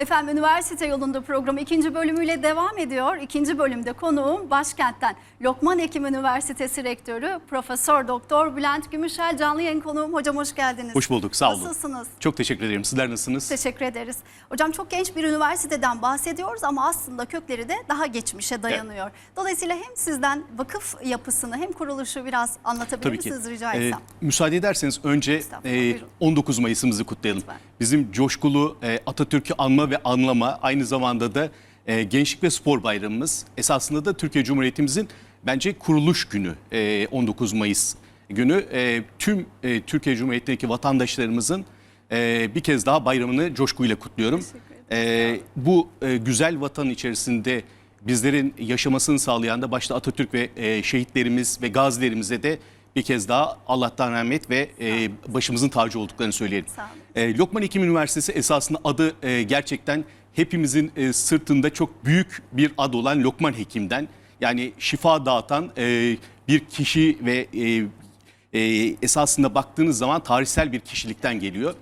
Efendim üniversite yolunda programı ikinci bölümüyle devam ediyor. İkinci bölümde konuğum başkentten Lokman Hekim Üniversitesi Rektörü Profesör Doktor Bülent Gümüşel canlı yayın konuğum. Hocam hoş geldiniz. Hoş bulduk, sağ olun. Nasılsınız? Çok teşekkür ederim. Sizler nasılsınız? Teşekkür ederiz. Hocam çok genç bir üniversiteden bahsediyoruz ama aslında kökleri de daha geçmişe dayanıyor. Dolayısıyla hem sizden vakıf yapısını hem kuruluşu biraz anlatabilir Tabii ki. misiniz rica Ee, etsem? müsaade ederseniz önce e, buyurun. 19 Mayıs'ımızı kutlayalım. Lütfen. Bizim coşkulu e, Atatürk'ü anma ve anlama aynı zamanda da e, Gençlik ve Spor Bayramımız. Esasında da Türkiye Cumhuriyetimizin bence kuruluş günü e, 19 Mayıs günü. E, tüm e, Türkiye Cumhuriyeti'ndeki vatandaşlarımızın e, bir kez daha bayramını coşkuyla kutluyorum. E, bu e, güzel vatan içerisinde bizlerin yaşamasını sağlayan da başta Atatürk ve e, şehitlerimiz ve gazilerimize de bir kez daha Allah'tan rahmet ve e, başımızın tacı olduklarını söyleyelim. Sağ olun. E, Lokman Hekim Üniversitesi esasında adı e, gerçekten hepimizin e, sırtında çok büyük bir ad olan Lokman Hekim'den yani şifa dağıtan e, bir kişi ve e, e, esasında baktığınız zaman tarihsel bir kişilikten geliyor.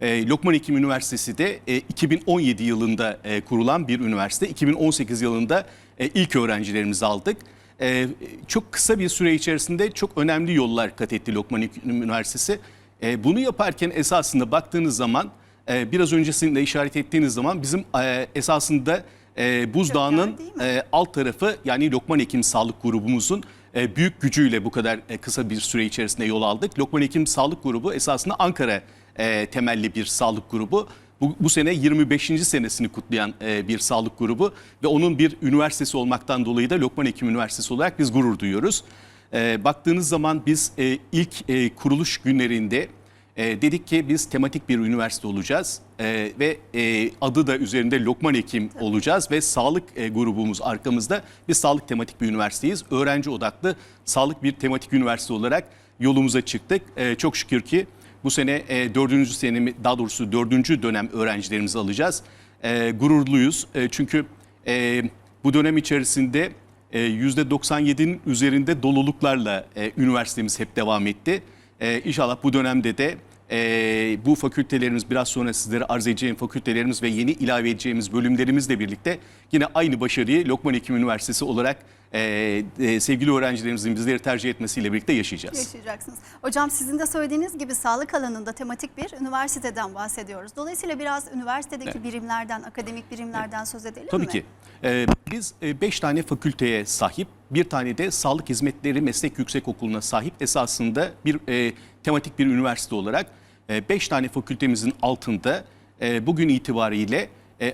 E, Lokman Hekim Üniversitesi de e, 2017 yılında e, kurulan bir üniversite. 2018 yılında e, ilk öğrencilerimizi aldık. E, çok kısa bir süre içerisinde çok önemli yollar kat etti Lokman Üniversitesi. E, bunu yaparken esasında baktığınız zaman e, biraz öncesinde işaret ettiğiniz zaman bizim e, esasında e, buzdağının e, alt tarafı yani Lokman Hekim Sağlık Grubumuzun e, büyük gücüyle bu kadar e, kısa bir süre içerisinde yol aldık. Lokman Hekim Sağlık Grubu esasında Ankara e, temelli bir sağlık grubu. Bu, bu sene 25. senesini kutlayan e, bir sağlık grubu ve onun bir üniversitesi olmaktan dolayı da Lokman Hekim Üniversitesi olarak biz gurur duyuyoruz. E, baktığınız zaman biz e, ilk e, kuruluş günlerinde e, dedik ki biz tematik bir üniversite olacağız E, ve e, adı da üzerinde Lokman Hekim olacağız ve sağlık e, grubumuz arkamızda. Biz sağlık tematik bir üniversiteyiz. Öğrenci odaklı sağlık bir tematik üniversite olarak yolumuza çıktık. E, çok şükür ki bu sene e, dördüncü senemi daha doğrusu dördüncü dönem öğrencilerimizi alacağız. E, gururluyuz E, çünkü e, bu dönem içerisinde e, %97'nin üzerinde doluluklarla e, üniversitemiz hep devam etti. E, inşallah bu dönemde de e, bu fakültelerimiz biraz sonra sizlere arz edeceğim fakültelerimiz ve yeni ilave edeceğimiz bölümlerimizle birlikte yine aynı başarıyı Lokman Hekim Üniversitesi olarak e, e, sevgili öğrencilerimizin bizleri tercih etmesiyle birlikte yaşayacağız. Yaşayacaksınız. Hocam sizin de söylediğiniz gibi sağlık alanında tematik bir üniversiteden bahsediyoruz. Dolayısıyla biraz üniversitedeki Evet. birimlerden, akademik birimlerden söz edelim mi? Tabii ki. Ee, biz 5 tane fakülteye sahip, bir tane de Sağlık Hizmetleri Meslek Yüksekokulu'na sahip esasında bir e, tematik bir üniversite olarak 5 tane fakültemizin altında e, bugün itibariyle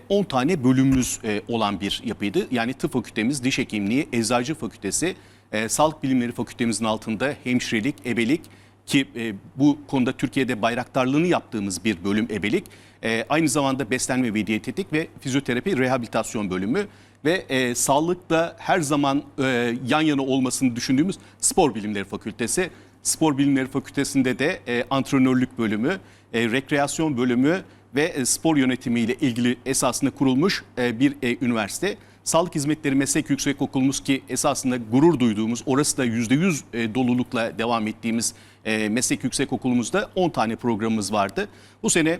10 tane bölümümüz e, olan bir yapıydı. Yani tıp fakültemiz, diş hekimliği, eczacı fakültesi, e, sağlık bilimleri fakültemizin altında hemşirelik, ebelik, ki e, bu konuda Türkiye'de bayraktarlığını yaptığımız bir bölüm ebelik. E, aynı zamanda beslenme ve diyetetik ve fizyoterapi rehabilitasyon bölümü ve e, sağlıkla her zaman e, yan yana olmasını düşündüğümüz spor bilimleri fakültesi. Spor bilimleri fakültesinde de e, antrenörlük bölümü, e, rekreasyon bölümü ve e, spor yönetimiyle ilgili esasında kurulmuş e, bir e, üniversite. Sağlık Hizmetleri Meslek Yüksekokulumuz ki esasında gurur duyduğumuz, orası da %100 e, dolulukla devam ettiğimiz meslek yüksekokulumuzda 10 tane programımız vardı. Bu sene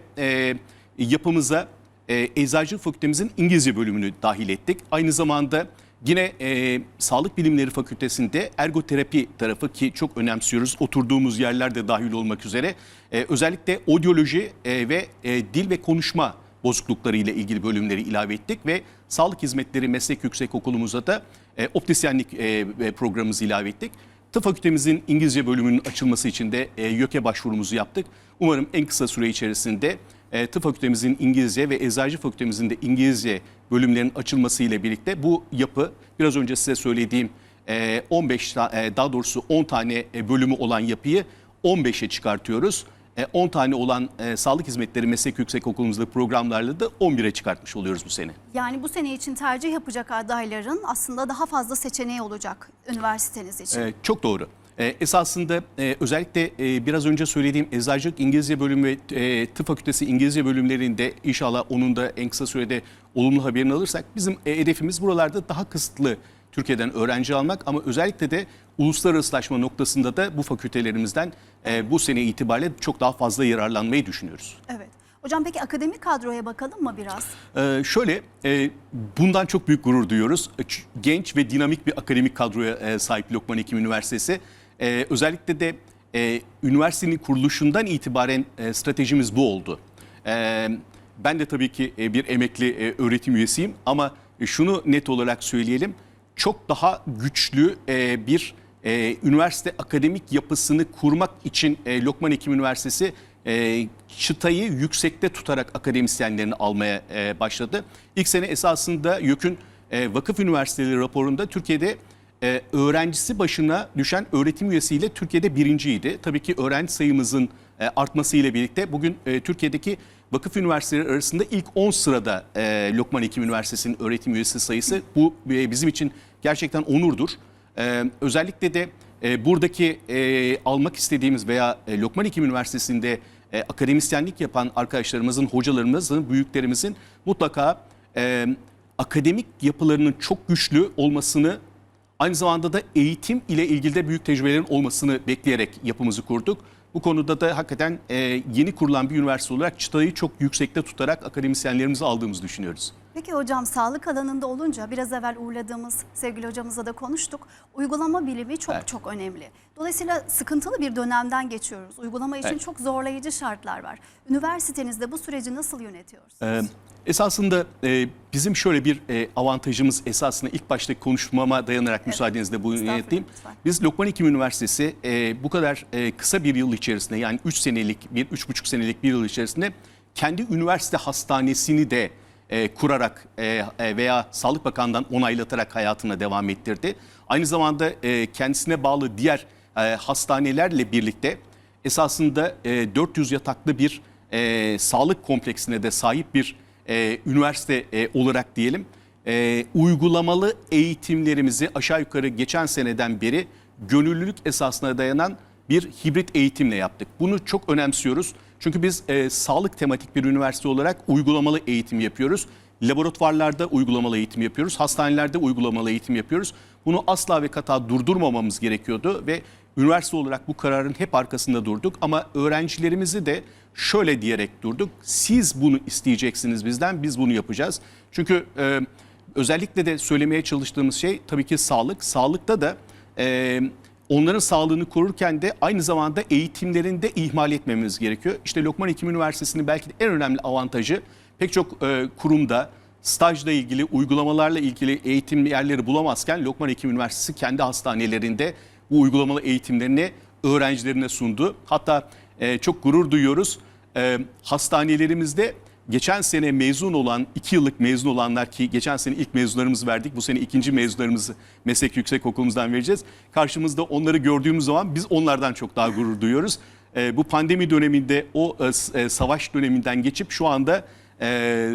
yapımıza e, Eczacı Fakültemizin İngilizce bölümünü dahil ettik. Aynı zamanda yine e, Sağlık Bilimleri Fakültesinde ergoterapi tarafı ki çok önemsiyoruz. Oturduğumuz yerlerde dahil olmak üzere e, özellikle odyoloji e, ve e, dil ve konuşma bozuklukları ile ilgili bölümleri ilave ettik ve Sağlık Hizmetleri Meslek Yüksekokulumuza da e, optisyenlik e, programımızı ilave ettik. Tıp fakültemizin İngilizce bölümünün açılması için de e, YÖK'e başvurumuzu yaptık. Umarım en kısa süre içerisinde e, tıp fakültemizin İngilizce ve eczacı fakültemizin de İngilizce bölümlerin açılması ile birlikte bu yapı biraz önce size söylediğim e, 15 ta- e, daha doğrusu 10 tane e, bölümü olan yapıyı 15'e çıkartıyoruz. E, 10 tane olan e, sağlık hizmetleri meslek yüksekokulumuzda programlarla da 11'e çıkartmış oluyoruz bu sene. Yani bu sene için tercih yapacak adayların aslında daha fazla seçeneği olacak üniversiteniz için. Ee, çok doğru. Ee, esasında e, özellikle e, biraz önce söylediğim eczacılık İngilizce bölümü ve e, tıp fakültesi İngilizce bölümlerinde inşallah onun da en kısa sürede olumlu haberini alırsak bizim e, hedefimiz buralarda daha kısıtlı Türkiye'den öğrenci almak ama özellikle de uluslararasılaşma noktasında da bu fakültelerimizden e, bu sene itibariyle çok daha fazla yararlanmayı düşünüyoruz. Evet. Hocam peki akademik kadroya bakalım mı biraz? Ee, şöyle, e, bundan çok büyük gurur duyuyoruz. Genç ve dinamik bir akademik kadroya e, sahip Lokman Hekim Üniversitesi. E, özellikle de e, üniversitenin kuruluşundan itibaren e, stratejimiz bu oldu. E, ben de tabii ki e, bir emekli e, öğretim üyesiyim ama şunu net olarak söyleyelim. Çok daha güçlü e, bir e, üniversite akademik yapısını kurmak için e, Lokman Hekim Üniversitesi e, çıtayı yüksekte tutarak akademisyenlerini almaya e, başladı. İlk sene esasında YÖK'ün e, vakıf üniversiteleri raporunda Türkiye'de e, öğrencisi başına düşen öğretim üyesiyle Türkiye'de birinciydi. Tabii ki öğrenci sayımızın e, artmasıyla birlikte bugün e, Türkiye'deki vakıf üniversiteleri arasında ilk 10 sırada e, Lokman Hekim Üniversitesi'nin öğretim üyesi sayısı. Bu e, bizim için gerçekten onurdur. E, özellikle de e, buradaki e, almak istediğimiz veya e, Lokman Hekim Üniversitesi'nde e, akademisyenlik yapan arkadaşlarımızın, hocalarımızın, büyüklerimizin mutlaka e, akademik yapılarının çok güçlü olmasını aynı zamanda da eğitim ile ilgili de büyük tecrübelerin olmasını bekleyerek yapımızı kurduk. Bu konuda da hakikaten e, yeni kurulan bir üniversite olarak çıtayı çok yüksekte tutarak akademisyenlerimizi aldığımızı düşünüyoruz. Peki hocam sağlık alanında olunca biraz evvel uğurladığımız sevgili hocamızla da konuştuk. Uygulama bilimi çok Evet. çok önemli. Dolayısıyla sıkıntılı bir dönemden geçiyoruz. Uygulama için Evet. çok zorlayıcı şartlar var. Üniversitenizde bu süreci nasıl yönetiyorsunuz? Ee, esasında e, bizim şöyle bir e, avantajımız esasında ilk baştaki konuşmama dayanarak müsaadenizle bunu yöneteyim. lütfen. Biz Lokman Hekim Üniversitesi e, bu kadar e, kısa bir yıl içerisinde yani 3 senelik, bir üç buçuk senelik bir yıl içerisinde kendi üniversite hastanesini de e, kurarak e, e, veya Sağlık Bakanı'ndan onaylatarak hayatına devam ettirdi. Aynı zamanda e, kendisine bağlı diğer e, hastanelerle birlikte esasında e, 400 yataklı bir e, sağlık kompleksine de sahip bir e, üniversite e, olarak diyelim e, uygulamalı eğitimlerimizi aşağı yukarı geçen seneden beri gönüllülük esasına dayanan bir hibrit eğitimle yaptık. Bunu çok önemsiyoruz. Çünkü biz e, sağlık tematik bir üniversite olarak uygulamalı eğitim yapıyoruz. Laboratuvarlarda uygulamalı eğitim yapıyoruz. Hastanelerde uygulamalı eğitim yapıyoruz. Bunu asla ve kata durdurmamamız gerekiyordu ve üniversite olarak bu kararın hep arkasında durduk. Ama öğrencilerimizi de şöyle diyerek durduk. Siz bunu isteyeceksiniz bizden, biz bunu yapacağız. Çünkü e, özellikle de söylemeye çalıştığımız şey tabii ki sağlık. Sağlıkta da e, onların sağlığını korurken de aynı zamanda eğitimlerinde ihmal etmemiz gerekiyor. İşte Lokman Hekim Üniversitesi'nin belki de en önemli avantajı pek çok e, kurumda stajla ilgili, uygulamalarla ilgili eğitim yerleri bulamazken Lokman Hekim Üniversitesi kendi hastanelerinde bu uygulamalı eğitimlerini öğrencilerine sundu. Hatta e, çok gurur duyuyoruz. E, hastanelerimizde geçen sene mezun olan, iki yıllık mezun olanlar ki geçen sene ilk mezunlarımızı verdik. Bu sene ikinci mezunlarımızı meslek yüksek okulumuzdan vereceğiz. Karşımızda onları gördüğümüz zaman biz onlardan çok daha gurur duyuyoruz. E, bu pandemi döneminde o e, e, savaş döneminden geçip şu anda e,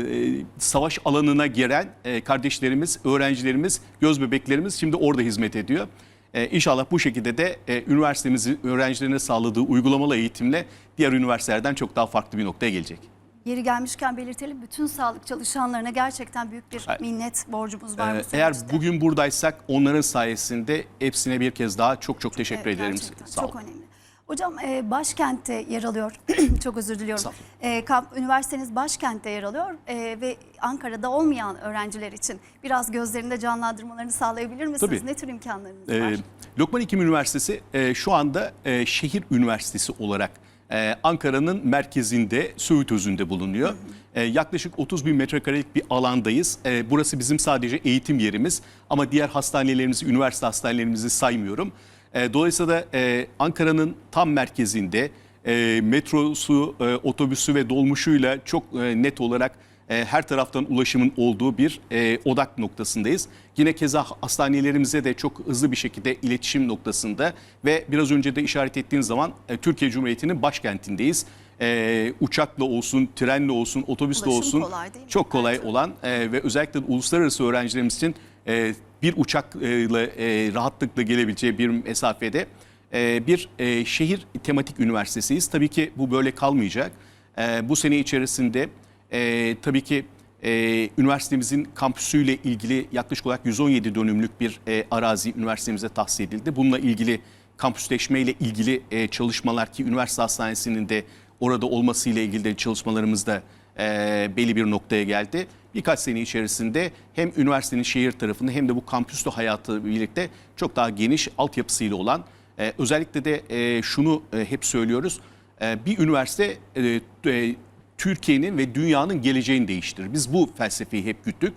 savaş alanına giren e, kardeşlerimiz, öğrencilerimiz, göz bebeklerimiz şimdi orada hizmet ediyor. E, İnşallah bu şekilde de e, üniversitemizin öğrencilerine sağladığı uygulamalı eğitimle diğer üniversitelerden çok daha farklı bir noktaya gelecek. Yeri gelmişken belirtelim bütün sağlık çalışanlarına gerçekten büyük bir minnet borcumuz var Ee, bu Eğer süreçte. bugün buradaysak onların sayesinde hepsine bir kez daha çok çok teşekkür Evet, ederim. Sağ çok olun. önemli. Hocam e, başkentte yer alıyor. çok özür diliyorum. E, kamp, üniversiteniz başkentte yer alıyor e, ve Ankara'da olmayan öğrenciler için biraz gözlerinde canlandırmalarını sağlayabilir misiniz? Tabii. Ne tür imkanlarınız Ee, var? Lokman Hekim Üniversitesi e, şu anda e, şehir üniversitesi olarak e, Ankara'nın merkezinde Söğüt Özü'nde bulunuyor. E, yaklaşık 30 bin metrekarelik bir alandayız. E, burası bizim sadece eğitim yerimiz ama diğer hastanelerimizi, üniversite hastanelerimizi saymıyorum. E, dolayısıyla da e, Ankara'nın tam merkezinde e, metrosu, e, otobüsü ve dolmuşuyla çok e, net olarak e, her taraftan ulaşımın olduğu bir e, odak noktasındayız. Yine keza hastanelerimize de çok hızlı bir şekilde iletişim noktasında ve biraz önce de işaret ettiğin zaman e, Türkiye Cumhuriyeti'nin başkentindeyiz. E, uçakla olsun, trenle olsun, otobüsle Ulaşım olsun kolay çok kolay Evet. olan e, ve özellikle uluslararası öğrencilerimiz için e, bir uçakla e, rahatlıkla gelebileceği bir mesafede e, bir e, şehir tematik üniversitesiyiz. Tabii ki bu böyle kalmayacak. E, bu sene içerisinde e, tabii ki e, üniversitemizin kampüsüyle ilgili yaklaşık olarak 117 dönümlük bir e, arazi üniversitemize tahsis edildi. Bununla ilgili kampüsleşme ile ilgili e, çalışmalar ki üniversite hastanesinin de orada olmasıyla ilgili de çalışmalarımızda e, belli bir noktaya geldi. Birkaç sene içerisinde hem üniversitenin şehir tarafında hem de bu kampüslü hayatı birlikte çok daha geniş altyapısıyla olan e, özellikle de e, şunu e, hep söylüyoruz. E, bir üniversite e, e, Türkiye'nin ve dünyanın geleceğini değiştirir. Biz bu felsefeyi hep güttük.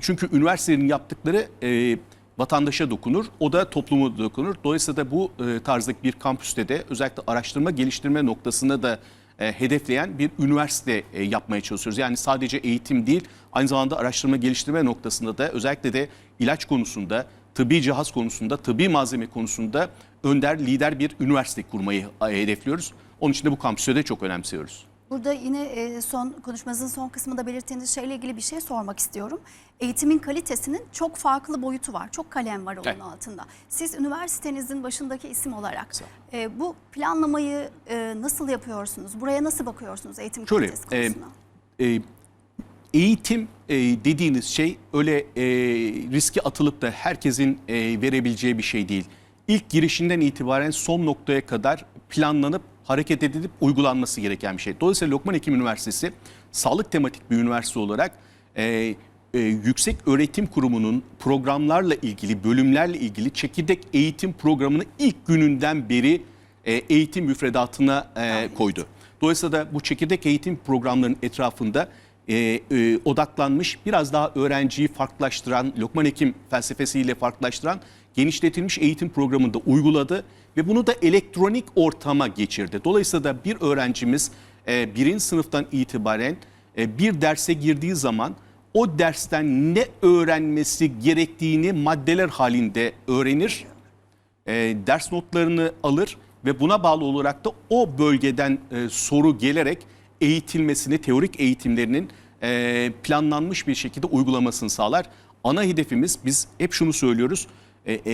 Çünkü üniversitelerin yaptıkları vatandaşa dokunur, o da toplumu dokunur. Dolayısıyla da bu e, tarzdaki bir kampüste de özellikle araştırma geliştirme noktasında da hedefleyen bir üniversite yapmaya çalışıyoruz. Yani sadece eğitim değil, aynı zamanda araştırma geliştirme noktasında da özellikle de ilaç konusunda, tıbbi cihaz konusunda, tıbbi malzeme konusunda önder, lider bir üniversite kurmayı hedefliyoruz. Onun için de bu kampüsü de çok önemsiyoruz. Burada yine e, son konuşmanızın son kısmında belirttiğiniz şeyle ilgili bir şey sormak istiyorum. Eğitimin kalitesinin çok farklı boyutu var. Çok kalem var onun Evet. altında. Siz üniversitenizin başındaki isim olarak e, bu planlamayı e, nasıl yapıyorsunuz? Buraya nasıl bakıyorsunuz eğitim Şöyle, kalitesi e, konusuna? e, eğitim e, dediğiniz şey öyle e, riske atılıp da herkesin e, verebileceği bir şey değil. İlk girişinden itibaren son noktaya kadar planlanıp hareket edilip uygulanması gereken bir şey. Dolayısıyla Lokman Hekim Üniversitesi sağlık tematik bir üniversite olarak e, e, Yüksek Öğretim Kurumu'nun programlarla ilgili, bölümlerle ilgili çekirdek eğitim programını ilk gününden beri e, eğitim müfredatına e, koydu. Dolayısıyla da bu çekirdek eğitim programlarının etrafında e, e, odaklanmış, biraz daha öğrenciyi farklılaştıran, Lokman Hekim felsefesiyle farklılaştıran genişletilmiş eğitim programını da uyguladı ve bunu da elektronik ortama geçirdi. Dolayısıyla da bir öğrencimiz e, birinci sınıftan itibaren e, bir derse girdiği zaman o dersten ne öğrenmesi gerektiğini maddeler halinde öğrenir e, ders notlarını alır ve buna bağlı olarak da o bölgeden e, soru gelerek eğitilmesini, teorik eğitimlerinin e, planlanmış bir şekilde uygulamasını sağlar. Ana hedefimiz biz hep şunu söylüyoruz. E, e,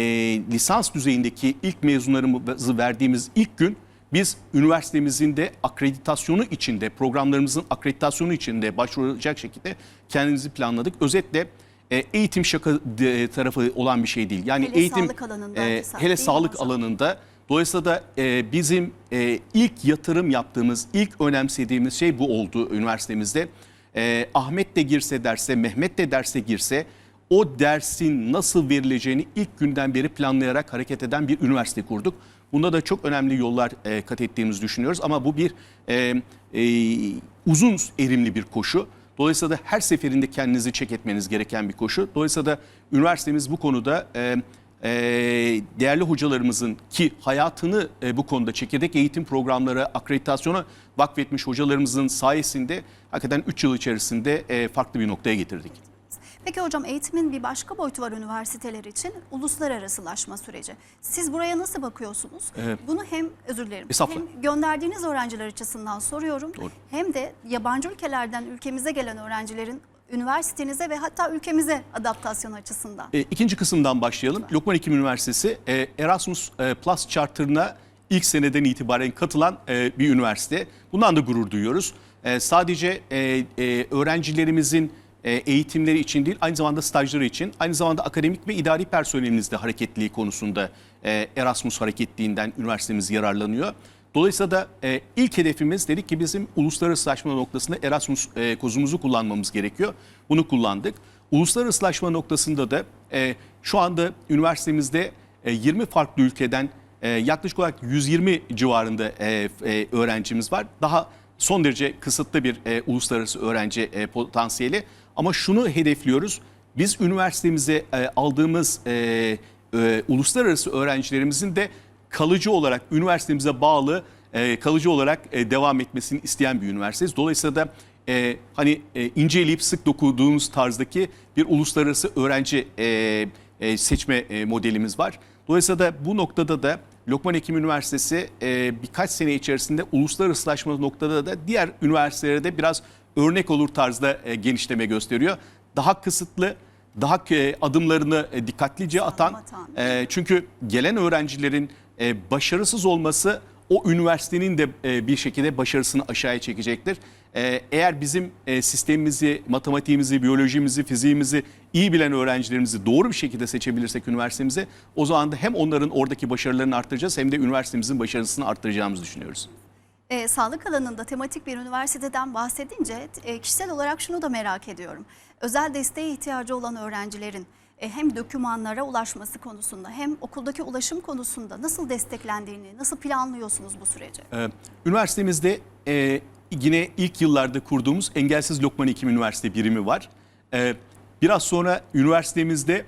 lisans düzeyindeki ilk mezunlarımızı verdiğimiz ilk gün biz üniversitemizin de akreditasyonu içinde, programlarımızın akreditasyonu içinde başvuracak şekilde kendimizi planladık. Özetle e, eğitim şaka de- tarafı olan bir şey değil. Yani Hele eğitim sağlık alanında e, hele sağlık hocam? alanında dolayısıyla da e, bizim e, ilk yatırım yaptığımız, ilk önemsediğimiz şey bu oldu üniversitemizde. E, Ahmet de girse derse, Mehmet de derse girse o dersin nasıl verileceğini ilk günden beri planlayarak hareket eden bir üniversite kurduk. Bunda da çok önemli yollar e, kat ettiğimizi düşünüyoruz ama bu bir e, e, uzun erimli bir koşu. Dolayısıyla da her seferinde kendinizi çek etmeniz gereken bir koşu. Dolayısıyla da üniversitemiz bu konuda e, e, değerli hocalarımızın ki hayatını e, bu konuda çekirdek eğitim programları akreditasyona vakfetmiş hocalarımızın sayesinde hakikaten 3 yıl içerisinde e, farklı bir noktaya getirdik. Peki hocam eğitimin bir başka boyutu var üniversiteler için uluslararasılaşma süreci. Siz buraya nasıl bakıyorsunuz? Evet. Bunu hem özür dilerim Estağfurullah. hem gönderdiğiniz öğrenciler açısından soruyorum. Doğru. Hem de yabancı ülkelerden ülkemize gelen öğrencilerin üniversitenize ve hatta ülkemize adaptasyon açısından. E, ikinci kısımdan başlayalım. Lokman Hekim Üniversitesi e, Erasmus e, Plus Charter'ına ilk seneden itibaren katılan e, bir üniversite. Bundan da gurur duyuyoruz. E, sadece e, e, öğrencilerimizin eğitimleri için değil, aynı zamanda stajları için, aynı zamanda akademik ve idari personelimizde hareketliliği konusunda e, Erasmus hareketliğinden üniversitemiz yararlanıyor. Dolayısıyla da e, ilk hedefimiz dedik ki bizim uluslararasılaşma noktasında Erasmus e, kozumuzu kullanmamız gerekiyor. Bunu kullandık. Uluslararasılaşma noktasında da e, şu anda üniversitemizde e, 20 farklı ülkeden e, yaklaşık olarak 120 civarında e, e, öğrencimiz var. Daha son derece kısıtlı bir e, uluslararası öğrenci e, potansiyeli. Ama şunu hedefliyoruz. Biz üniversitemize e, aldığımız e, e, uluslararası öğrencilerimizin de kalıcı olarak üniversitemize bağlı e, kalıcı olarak e, devam etmesini isteyen bir üniversiteyiz. Dolayısıyla da e, hani e, inceleyip sık dokuduğumuz tarzdaki bir uluslararası öğrenci e, e, seçme e, modelimiz var. Dolayısıyla da bu noktada da Lokman Hekim Üniversitesi e, birkaç sene içerisinde uluslararasılaşma noktada da diğer üniversitelere de biraz örnek olur tarzda e, genişleme gösteriyor. Daha kısıtlı, daha e, adımlarını e, dikkatlice atan, atan. e, çünkü gelen öğrencilerin e, başarısız olması o üniversitenin de e, bir şekilde başarısını aşağıya çekecektir. E, eğer bizim e, sistemimizi, matematiğimizi, biyolojimizi, fiziğimizi iyi bilen öğrencilerimizi doğru bir şekilde seçebilirsek üniversitemize o zaman da hem onların oradaki başarılarını arttıracağız hem de üniversitemizin başarısını arttıracağımızı düşünüyoruz. E, sağlık alanında tematik bir üniversiteden bahsedince e, kişisel olarak şunu da merak ediyorum. Özel desteğe ihtiyacı olan öğrencilerin e, hem dokümanlara ulaşması konusunda hem okuldaki ulaşım konusunda nasıl desteklendiğini, nasıl planlıyorsunuz bu süreci? Ee, üniversitemizde e, yine ilk yıllarda kurduğumuz Engelsiz Lokman Hekim Üniversite birimi var. Ee, biraz sonra üniversitemizde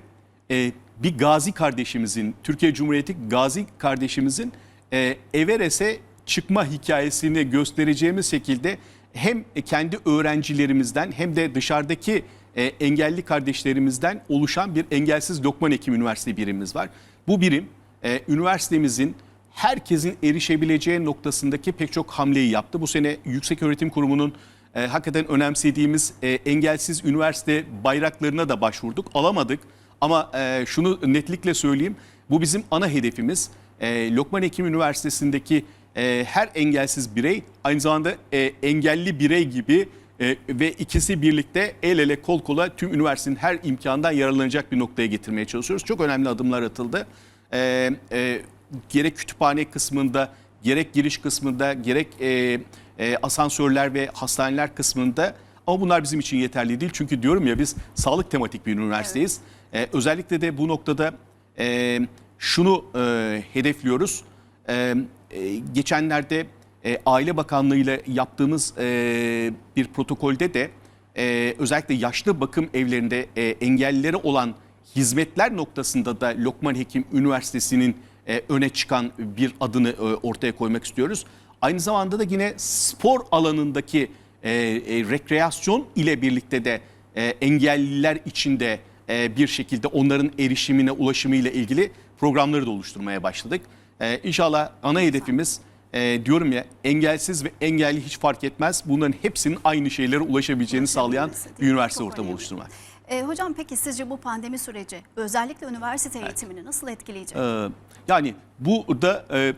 e, bir gazi kardeşimizin, Türkiye Cumhuriyeti gazi kardeşimizin e, Everest'e çıkma hikayesini göstereceğimiz şekilde hem kendi öğrencilerimizden hem de dışarıdaki e, engelli kardeşlerimizden oluşan bir Engelsiz Lokman Hekim Üniversite birimimiz var. Bu birim e, üniversitemizin herkesin erişebileceği noktasındaki pek çok hamleyi yaptı. Bu sene Yüksek Öğretim Kurumu'nun e, hakikaten önemsediğimiz engelsiz üniversite bayraklarına da başvurduk. Alamadık ama şunu netlikle söyleyeyim. Bu bizim ana hedefimiz. E, Lokman Hekim Üniversitesi'ndeki e, her engelsiz birey aynı zamanda e, engelli birey gibi e, ve ikisi birlikte el ele kol kola tüm üniversitenin her imkandan yararlanacak bir noktaya getirmeye çalışıyoruz. Çok önemli adımlar atıldı. E, e, gerek kütüphane kısmında, gerek giriş kısmında, gerek e, e, asansörler ve hastaneler kısmında ama bunlar bizim için yeterli değil. Çünkü diyorum ya biz sağlık tematik bir üniversiteyiz. E, özellikle de bu noktada e, şunu e, hedefliyoruz. E, e, geçenlerde e, Aile Bakanlığı ile yaptığımız e, bir protokolde de e, özellikle yaşlı bakım evlerinde e, engellilere olan hizmetler noktasında da Lokman Hekim Üniversitesi'nin e, öne çıkan bir adını e, ortaya koymak istiyoruz. Aynı zamanda da yine spor alanındaki e, e, rekreasyon ile birlikte de e, engelliler için de e, bir şekilde onların erişimine, ulaşımıyla ilgili programları da oluşturmaya başladık. E, inşallah ana hedefimiz e, diyorum ya engelsiz ve engelli hiç fark etmez. Bunların hepsinin aynı şeylere ulaşabileceğini sağlayan bir üniversite Çok ortamı önemli. oluşturmak. E, hocam peki sizce bu pandemi süreci özellikle üniversite eğitimini nasıl etkileyecek? Ee, yani bu da e,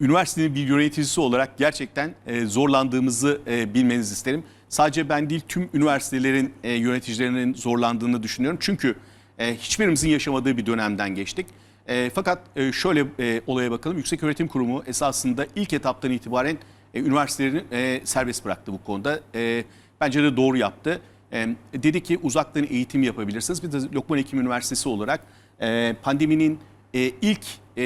üniversitenin bir yöneticisi olarak gerçekten e, zorlandığımızı e, bilmenizi isterim. Sadece ben değil tüm üniversitelerin e, yöneticilerinin zorlandığını düşünüyorum. Çünkü e, hiçbirimizin yaşamadığı bir dönemden geçtik. E, fakat e, şöyle e, olaya bakalım. Yüksek Öğretim Kurumu esasında ilk etaptan itibaren e, üniversitelerini e, serbest bıraktı bu konuda. E, bence de doğru yaptı. E, dedi ki uzaktan eğitim yapabilirsiniz. Biz de Lokman Hekim Üniversitesi olarak e, pandeminin e, ilk e,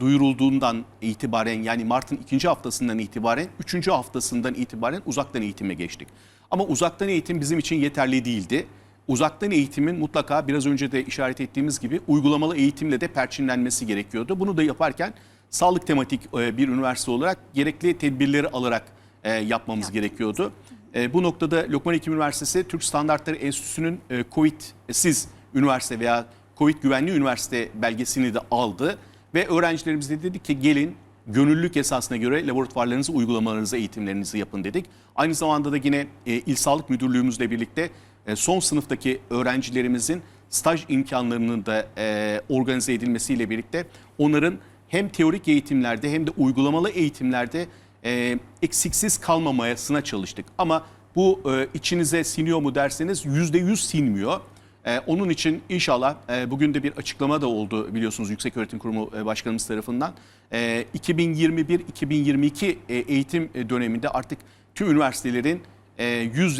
duyurulduğundan itibaren yani Mart'ın ikinci haftasından itibaren üçüncü haftasından itibaren uzaktan eğitime geçtik. Ama uzaktan eğitim bizim için yeterli değildi. Uzaktan eğitimin mutlaka biraz önce de işaret ettiğimiz gibi uygulamalı eğitimle de perçinlenmesi gerekiyordu. Bunu da yaparken sağlık tematik e, bir üniversite olarak gerekli tedbirleri alarak e, yapmamız gerekiyordu. E, bu noktada Lokman Hekim Üniversitesi Türk Standartları Enstitüsü'nün COVID'siz üniversite veya Covid güvenli üniversite belgesini de aldı ve öğrencilerimiz de dedik ki gelin gönüllülük esasına göre laboratuvarlarınızı, uygulamalarınızı, eğitimlerinizi yapın dedik. Aynı zamanda da yine e, İl Sağlık Müdürlüğümüzle birlikte e, son sınıftaki öğrencilerimizin staj imkanlarının da e, organize edilmesiyle birlikte onların hem teorik eğitimlerde hem de uygulamalı eğitimlerde e, eksiksiz kalmamayasına çalıştık. Ama bu içinize siniyor mu derseniz yüzde yüz sinmiyor. Onun için inşallah bugün de bir açıklama da oldu biliyorsunuz Yüksek Öğretim Kurumu e, Başkanımız tarafından. E, 2021-2022 e, eğitim döneminde artık tüm üniversitelerin e,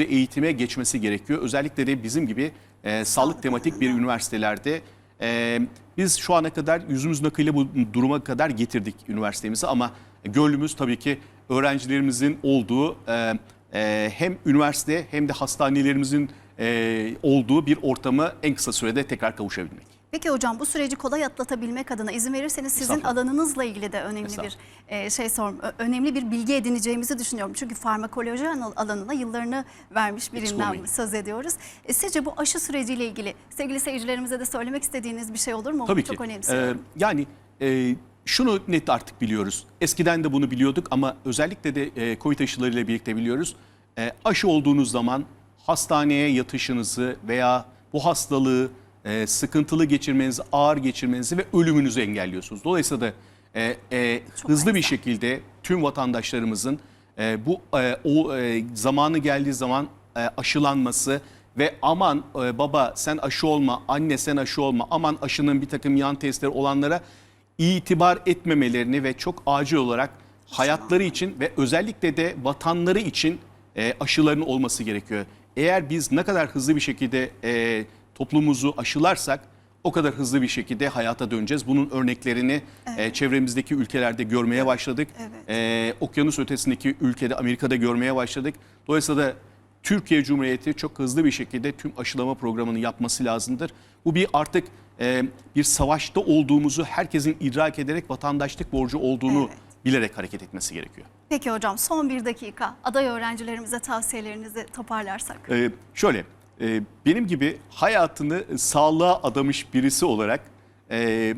eğitime geçmesi gerekiyor. Özellikle de bizim gibi e, sağlık tematik bir üniversitelerde e, biz şu ana kadar yüzümüzün akıyla bu duruma kadar getirdik üniversitemizi ama gönlümüz tabii ki öğrencilerimizin olduğu e, e, hem üniversite hem de hastanelerimizin e, olduğu bir ortamı en kısa sürede tekrar kavuşabilmek. Peki hocam bu süreci kolay atlatabilmek adına izin verirseniz sizin alanınızla ilgili de önemli bir e, şey sor, ö- önemli bir bilgi edineceğimizi düşünüyorum. Çünkü farmakoloji al- alanına yıllarını vermiş birinden söz ediyoruz. E, sizce bu aşı süreciyle ilgili sevgili seyircilerimize de söylemek istediğiniz bir şey olur mu? Tabii Çok ki. önemsiyorum. Ee, yani e, şunu net artık biliyoruz. Eskiden de bunu biliyorduk ama özellikle de e, COVID aşılarıyla birlikte biliyoruz. E, aşı olduğunuz zaman hastaneye yatışınızı veya bu hastalığı e, sıkıntılı geçirmenizi, ağır geçirmenizi ve ölümünüzü engelliyorsunuz. Dolayısıyla da e, e, Çok hızlı bir şekilde tüm vatandaşlarımızın e, bu e, o e, zamanı geldiği zaman e, aşılanması ve aman e, baba sen aşı olma, anne sen aşı olma, aman aşının bir takım yan testleri olanlara itibar etmemelerini ve çok acil olarak hayatları için ve özellikle de vatanları için e, aşıların olması gerekiyor. Eğer biz ne kadar hızlı bir şekilde e, toplumumuzu aşılarsak o kadar hızlı bir şekilde hayata döneceğiz. Bunun örneklerini e, çevremizdeki ülkelerde görmeye başladık. Evet. E, okyanus ötesindeki ülkede Amerika'da görmeye başladık. Dolayısıyla da Türkiye Cumhuriyeti çok hızlı bir şekilde tüm aşılama programını yapması lazımdır. Bu bir artık e, bir savaşta olduğumuzu herkesin idrak ederek vatandaşlık borcu olduğunu Evet. bilerek hareket etmesi gerekiyor. Peki hocam son bir dakika aday öğrencilerimize tavsiyelerinizi toparlarsak. Ee, şöyle, e, benim gibi hayatını sağlığa adamış birisi olarak e,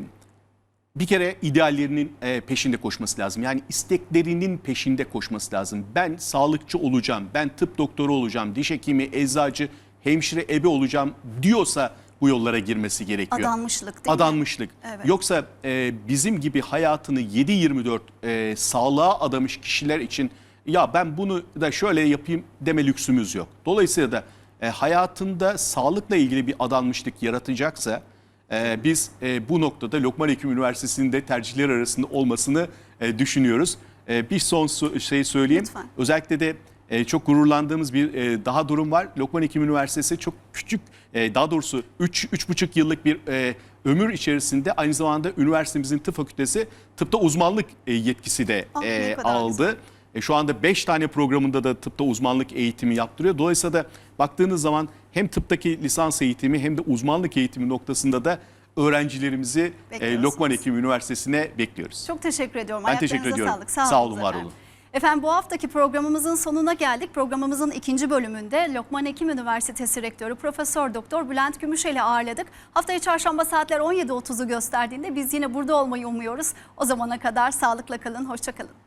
bir kere ideallerinin e, peşinde koşması lazım. Yani isteklerinin peşinde koşması lazım. Ben sağlıkçı olacağım, ben tıp doktoru olacağım, diş hekimi, eczacı, hemşire, ebe olacağım diyorsa bu yollara girmesi gerekiyor. Adanmışlık değil mi? Adanmışlık. Evet. Yoksa e, bizim gibi hayatını 7-24 e, sağlığa adamış kişiler için ya ben bunu da şöyle yapayım deme lüksümüz yok. Dolayısıyla da e, hayatında sağlıkla ilgili bir adanmışlık yaratacaksa e, biz e, bu noktada Lokman Hekim Üniversitesi'nin de tercihler arasında olmasını e, düşünüyoruz. E, bir son şey söyleyeyim. Lütfen. Özellikle de e, çok gururlandığımız bir e, daha durum var. Lokman Hekim Üniversitesi çok küçük, e, daha doğrusu 3-3,5 yıllık bir e, ömür içerisinde aynı zamanda üniversitemizin tıp fakültesi tıpta uzmanlık e, yetkisi de Ah, e, aldı. E, şu anda 5 tane programında da tıpta uzmanlık eğitimi yaptırıyor. Dolayısıyla da baktığınız zaman hem tıptaki lisans eğitimi hem de uzmanlık eğitimi noktasında da öğrencilerimizi e. Lokman Hekim Üniversitesi'ne bekliyoruz. Çok teşekkür ediyorum. Ben teşekkür ediyorum. Sağlık. Sağ, Sağ olun, var efendim. olun. Efendim bu haftaki programımızın sonuna geldik. Programımızın ikinci bölümünde Lokman Hekim Üniversitesi Rektörü Profesör Doktor Bülent Gümüşel'i ağırladık. Haftaya çarşamba saatler 17.30'u gösterdiğinde biz yine burada olmayı umuyoruz. O zamana kadar sağlıkla kalın, hoşça kalın.